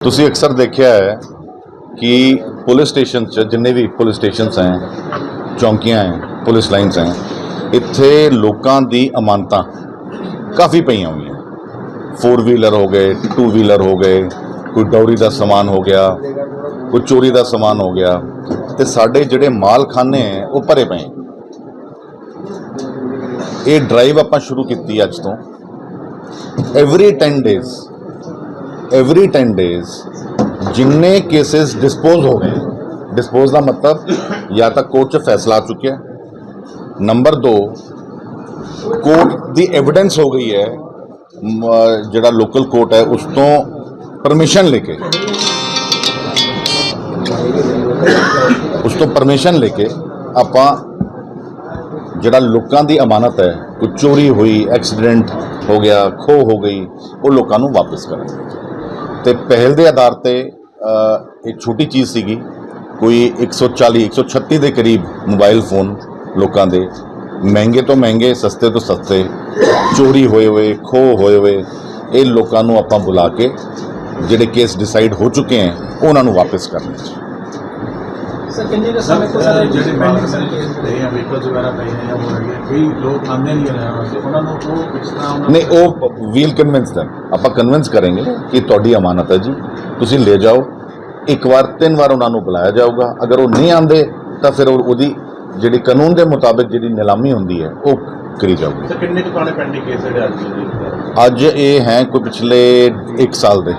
ਤੁਸੀਂ ਅਕਸਰ ਦੇਖਿਆ ਹੈ ਕਿ ਪੁਲਿਸ ਸਟੇਸ਼ਨ 'ਚ ਜਿੰਨੇ ਵੀ ਪੁਲਿਸ ਸਟੇਸ਼ਨਸ ਹੈ, ਚੌਂਕੀਆਂ ਹੈ, ਪੁਲਿਸ ਲਾਈਨਸ ਹੈ, ਇੱਥੇ ਲੋਕਾਂ ਦੀ ਅਮਾਨਤਾਂ ਕਾਫੀ ਪਈਆਂ ਹੋਈਆਂ। ਫੋਰ ਵੀਲਰ ਹੋ ਗਏ ਟੂ ਵੀਲਰ ਹੋ ਗਏ, ਕੋਈ ਡੌਰੀ ਦਾ ਸਮਾਨ ਹੋ ਗਿਆ, ਕੋਈ ਚੋਰੀ ਦਾ ਸਮਾਨ ਹੋ ਗਿਆ, ਤੇ ਸਾਡੇ ਜਿਹੜੇ ਮਾਲਖਾਨੇ ਹੈ, ਉਹ ਭਰੇ ਪਏ ਇਹ ਡਰਾਈਵ ਆਪਾਂ ਸ਼ੁਰੂ ਕੀਤੀ ਅੱਜ ਤੋਂ। ਐਵਰੀ 10 ਡੇਜ਼ ਐਵਰੀ 10 ਡੇਜ਼ ਜਿੰਨੇ ਕੇसेस ਡਿਸਪੋਜ਼ ਹੋ ਗਏ ਡਿਸਪੋਜ਼ ਦਾ ਮਤਲਬ ਜਾਂ ਤਾਂ ਕੋਰਟ 'ਚ ਫੈਸਲਾ ਆ ਚੁੱਕਿਆ ਨੰਬਰ 2 ਕੋਰਟ ਦੀ ਐਵੀਡੈਂਸ ਹੋ ਗਈ ਹੈ ਜਿਹੜਾ ਲੋਕਲ ਕੋਰਟ ਹੈ ਉਸ ਤੋਂ ਪਰਮਿਸ਼ਨ ਲੈ ਕੇ ਉਸ ਤੋਂ ਪਰਮਿਸ਼ਨ ਲੈ ਕੇ ਆਪਾਂ ਜਿਹੜਾ ਲੋਕਾਂ ਦੀ ਅਮਾਨਤ ਹੈ ਕੋਈ ਚੋਰੀ ਹੋਈ ਐਕਸੀਡੈਂਟ ਹੋ ਗਿਆ ਖੋ ਹੋ ਗਈ ਉਹ ਲੋਕਾਂ ਨੂੰ ਵਾਪਸ ਕਰਾਂਗੇ ਤੇ ਪਹਿਲ ਦੇ ਆਧਾਰ ਤੇ ਅ, ਇੱਕ ਛੋਟੀ ਚੀਜ਼ ਸੀਗੀ ਕੋਈ 140 136 ਦੇ ਕਰੀਬ ਮੋਬਾਈਲ ਫੋਨ ਲੋਕਾਂ ਦੇ ਮਹਿੰਗੇ ਤੋਂ ਮਹਿੰਗੇ ਸਸਤੇ ਤੋਂ ਸਸਤੇ ਚੋਰੀ ਹੋਏ ਹੋਏ ਖੋ ਹੋਏ ਹੋਏ ਇਹ ਲੋਕਾਂ ਨੂੰ ਆਪਾਂ ਬੁਲਾ ਕੇ ਜਿਹੜੇ ਕੇਸ ਡਿਸਾਈਡ ਹੋ ਚੁੱਕੇ ਹੈ ਉਹਨਾਂ ਨੂੰ ਵਾਪਸ ਕਰਨੇ ਚ ਸਰ ਕਿੰਨੇ ਕੁ ਸਮੇਂ ਤੋਂ ਸਰ ਜਿਹੜੇ ਪੈਂਡਿੰਗ ਪਏ ਆ ਵਹੀਕਲਸ ਵਗੈਰਾ ਪਏ ਨੇ ਜਾਂ ਹੋ ਰਹੇ ਆ ਕਈ ਲੋਕ ਆਉਂਦੇ ਨਹੀਂ ਰਹਿਣ ਵਾਸਤੇ ਉਹਨਾਂ ਨੂੰ ਉਹ ਕਿਸ ਤਰ੍ਹਾਂ ਉਹਨਾਂ ਨਹੀਂ ਉਹ ਵੀਲ ਕਨਵਿੰਸ them ਆਪਾਂ ਕਨਵਿੰਸ ਕਰਾਂਗੇ ਕਿ ਤੁਹਾਡੀ ਅਮਾਨਤ ਹੈ ਜੀ। ਤੁਸੀਂ ਲੈ ਜਾਓ। ਇੱਕ ਵਾਰ ਤਿੰਨ ਵਾਰ ਉਹਨਾਂ ਨੂੰ ਬੁਲਾਇਆ ਜਾਊਗਾ। ਅਗਰ ਉਹ ਨਹੀਂ ਆਂਦੇ ਤਾਂ ਫਿਰ ਉਹ- ਉਹਦੀ ਜਿਹੜੀ ਕਾਨੂੰਨ ਦੇ ਮੁਤਾਬਿਕ ਜਿਹੜੀ ਨਿਲਾਮੀ ਹੁੰਦੀ ਹੈ ਉਹ ਕਰੀ ਜਾਊਗੀ। ਸਰ ਕਿੰਨੇ ਕੁ ਪੁਰਾਣੇ ਪੈਂਡਿੰਗ ਕੇਸ ਜਿਹੜੇ ਅੱਜ ਦੇ ਅੱਜ ਇਹ ਹੈ ਕੋਈ ਪਿਛਲੇ 1 ਸਾਲ ਦੇ।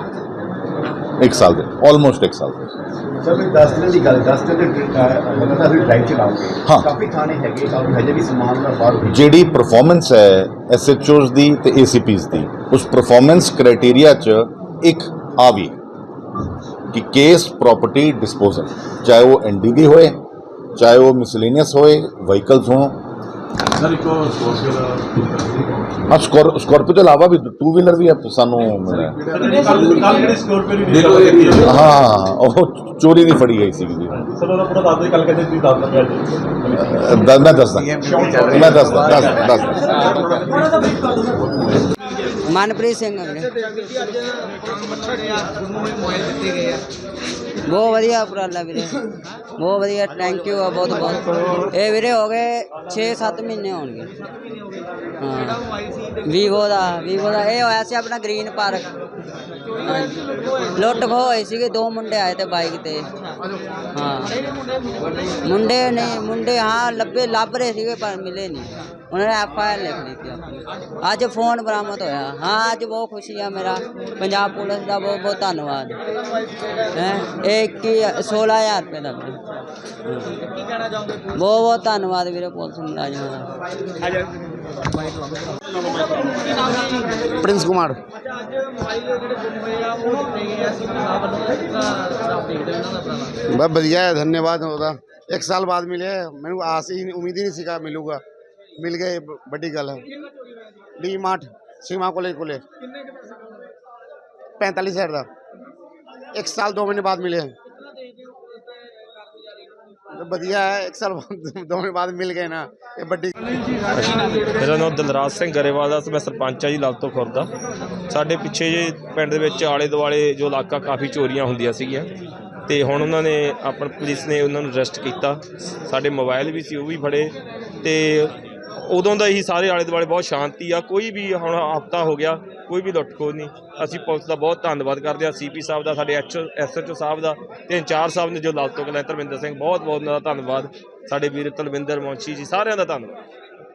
1 ਸਾਲ ਦੇ ਆਲਮੋਸਟ 1 ਸਾਲ ਦੇ। ਸਰ ਵੀ 10 ਦਿਨ ਦੀ ਗੱਲ 10 ਦਿਨ ਦੇ ਲਗਾਤਾਰ ਵੀ ਡਰਾਈਵ ਚਲਾਉਂਗੇ ਹਾਂ। ਕਾਫੀ ਥਾਣੇ ਹੈਗੇ ਕਾਫੀ ਹਜੇ ਵੀ ਸਮਾਨ ਦਾ ਬਾਹਰ ਹੋਈ ਜਿਹੜੀ ਪਰਫਾਰਮੈਂਸ ਹੈ ਐਸਐਚਓਸ ਦੀ ਤੇ ਏਸੀਪੀਸ ਦੀ ਉਸ ਪਰਫਾਰਮੈਂਸ ਕ੍ਰਾਈਟੇਰੀਆ 'ਚ ਇੱਕ ਆ ਵੀ ਕਿ ਕੇਸ ਪ੍ਰਾਪਰਟੀ ਡਿਸਪੋਜ਼ਲ ਚਾਹੇ ਉਹ ਐਨਡੀਡੀ ਹੋਏ ਚਾਹੇ ਉਹ ਮਿਸਲੇਨੀਅਸ ਹੋਏ ਵਹੀਕਲਸ ਹੋਣ ਸਰ ਇੱਕ ਸੋਸ਼ਲ ਹਾਂ ਸਕੋਰ ਸਕਾਰਪੀਓ ਤੋਂ ਇਲਾਵਾ ਵੀ ਟੂ ਵੀਲਰ ਵੀ ਹੈ ਸਾਨੂੰ ਮਿਲਿਆ। ਸਕੋਰਪੀਓ ਹੈ ਉਹ ਚੋਰੀ ਦੀ ਫੜੀ ਗਈ ਸੀਗੀ ਜੀ। ਸਰ ਉਹਦਾ ਪੂਰਾ ਦੱਸ ਦੇ ਕੱਲ ਕਹਿੰਦੇ ਤੁਸੀਂ ਦੱਸ ਦਿੰਦੇ ਅੱਜ। ਦ- ਮੈਂ ਦੱਸਦਾ ਮੈਂ ਦੱਸਦਾ ਦੱਸ ਦੱਸ। ਮਨਪ੍ਰੀਤ ਸਿੰਘ ਆ ਵੀਰੇ। ਬਹੁਤ ਵਧੀਆ ਉਪਰਾਲਾ ਵੀਰੇ। ਬਹੁਤ ਵਧੀਆ ਥੈਂਕ ਯੂ ਆ ਬਹੁਤ ਬਹੁਤ ਇਹ ਵੀਰੇ ਹੋ ਗਏ 6-7 ਮਹੀਨੇ ਹੋਣਗੇ। ਵੀਵੋ ਦਾ ਵੀਵੋ ਦਾ ਇਹ ਹੋਇਆ ਸੀ ਆਪਣਾ ਗ੍ਰੀਨ ਪਾਰਕ ਹਾਂਜੀ ਲੁੱਟ ਖੋਹ ਹੋਈ ਸੀਗੇ ਦੋ ਮੁੰਡੇ ਆਏ ਤੇ ਬਾਈਕ ਤੇ ਹਾਂ ਮੁੰਡੇ ਨੇ ਮੁੰਡੇ ਹਾਂ ਲੱਭੇ ਲੱਭ ਰਹੇ ਸੀਗੇ ਪਰ ਮਿਲੇ ਨਹੀਂ ਉਹਨਾਂ ਨੇ ਐਫ ਆਈ ਆਰ ਲਿਖ ਲਈ ਸੀ ਆਪਣੀ ਅੱਜ ਫੋਨ ਬਰਾਮਦ ਹੋਇਆ ਹਾਂ ਅੱਜ ਬਹੁਤ ਖੁਸ਼ੀ ਆ ਮੇਰਾ ਪੰਜਾਬ ਪੁਲਿਸ ਦਾ ਬਹੁਤ ਬਹੁਤ ਧੰਨਵਾਦ ਹੈ ਇਹ ਕੀ 16000 ਰੁਪਏ ਦਾ ਵੀਰੇ। ਬਹੁਤ ਬਹੁਤ ਧੰਨਵਾਦ ਵੀਰੇ ਪੁਲਿਸ ਮੁਲਾਜ਼ਮਾਂ ਦਾ ਪ੍ਰਿੰਸ ਕੁਮਾਰ। ਬਹੁਤ ਵਧੀਆ ਹੈ, ਧੰਨਵਾਦ ਉਹਦਾ। ਇੱਕ ਸਾਲ ਬਾਅਦ ਮਿਲੇ ਮੈਨੂੰ ਆਸ ਹੀ ਉਮੀਦ ਹੀ ਨਹੀਂ ਸੀਗਾ ਮਿਲੂਗਾ। ਮਿਲ ਗਏ ਵੱਡੀ ਗੱਲ ਹੈ। ਡੀ ਮਾਰਟ ਸੀਮਾ ਕੋਲੇ ਕੋਲੇ 45000 ਦਾ। ਇੱਕ ਸਾਲ, ਦੋ ਮਹੀਨੇ ਬਾਅਦ ਮਿਲੇ ਵਧੀਆ ਹੈ, ਇੱਕ ਸਾਲ ਬਾਅਦ, ਦੋ ਮਹੀਨੇ ਬਾਅਦ ਮਿਲ ਗਏ ਨਾ। ਇਹ ਵੱਡੀ ਮੇਰਾ ਨਾਮ ਦਲਰਾਜ ਸਿੰਘ ਗਰੇਵਾਲ ਦਾ ਮੈਂ ਸਰਪੰਚ ਆ ਜੀ ਲਵਤੋ ਖੁਰਦ ਦਾ ਸਾਡੇ ਪਿੱਛੇ ਜੇ ਪਿੰਡ ਦੇ ਵਿੱਚ ਆਲੇ ਦੁਆਲੇ ਜੋ ਇਲਾਕਾ ਕਾਫੀ ਚੋਰੀਆਂ ਹੁੰਦੀਆਂ ਸੀਗੀਆਂ। ਤੇ ਹੁਣ ਉਹਨਾਂ ਨੇ ਆਪਣ ਪੁਲਿਸ ਨੇ ਉਹਨਾਂ ਨੂੰ ਅਰੈਸਟ ਕੀਤਾ। ਸਾਡੇ ਮੋਬਾਈਲ ਵੀ ਸੀ, ਉਹ ਵੀ ਫੜੇ। ਤੇ ਉਦੋਂ ਦਾ ਹੀ ਸਾਰੇ ਆਲੇ ਦੁਆਲੇ ਬਹੁਤ ਸ਼ਾਂਤੀ ਆ। ਕੋਈ ਵੀ ਹੁਣ ਹਫਤਾ ਹੋ ਗਿਆ, ਕੋਈ ਵੀ ਲੁੱਟ ਖੋਹ ਨਹੀਂ। ਅਸੀਂ ਪੁਲਿਸ ਦਾ ਬਹੁਤ ਧੰਨਵਾਦ ਕਰਦੇ ਹਾਂ। ਸੀਪੀ ਸਾਹਿਬ ਦਾ, ਸਾਡੇ ਐਚ ਐਸਐਚਓ ਸਾਹਿਬ ਦਾ ਤੇ ਇੰਚਾਰਜ ਸਾਹਿਬ ਨੇ ਜੋ ਲਾਲਤੋ ਕਲੈਂ ਧਰਮਿੰਦਰ ਸਿੰਘ ਬਹੁਤ ਬਹੁਤ ਉਹਨਾਂ ਦਾ ਧੰਨਵਾਦ। ਸਾਡੇ ਵੀਰ ਤਲਵਿੰਦਰ ਮੌਂਚੀ ਜੀ ਸਾਰਿਆਂ ਦਾ ਧੰਨਵਾਦ।